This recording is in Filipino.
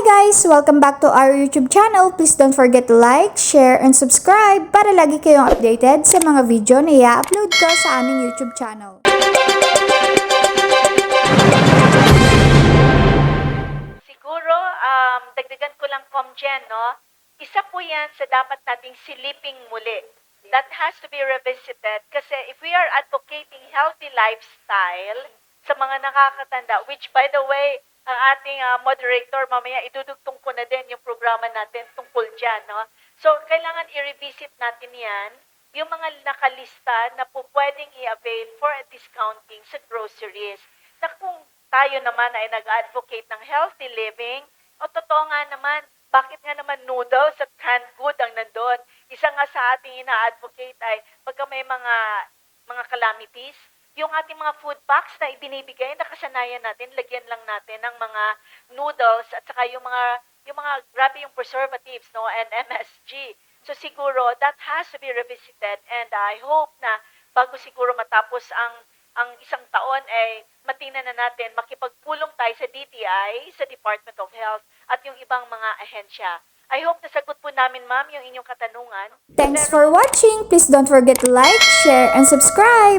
guys! Welcome back to our YouTube channel. Please don't forget to like, share, and subscribe para lagi kayong updated sa mga video na i-upload ko sa aming YouTube channel. Siguro, um, dagdagan ko lang Comgen, no? Isa po yan sa dapat nating siliping muli. That has to be revisited kasi if we are advocating healthy lifestyle sa mga nakakatanda, which by the way, ang ating ah, moderator mamaya idudugtong ko na din yung programa natin tungkol dyan, no? So, kailangan i-revisit natin yan, yung mga nakalista na po pwedeng i-avail for a discounting sa groceries. Na kung tayo naman ay nag-advocate ng healthy living, o totoo nga naman, bakit nga naman noodles at canned good ang nandun? Isa nga sa ating ina-advocate ay pagka may mga mga calamities, yung ating mga food packs na ibinibigay, nakasanayan natin, lagyan lang natin ng mga noodles at saka yung mga yung mga grabe yung preservatives no and MSG. So siguro that has to be revisited and I hope na bago siguro matapos ang ang isang taon ay matina na natin makipagpulong tayo sa DTI, sa Department of Health at yung ibang mga ahensya. I hope nasagot po namin ma'am yung inyong katanungan. Thanks for watching! Please don't forget to like, share, and subscribe!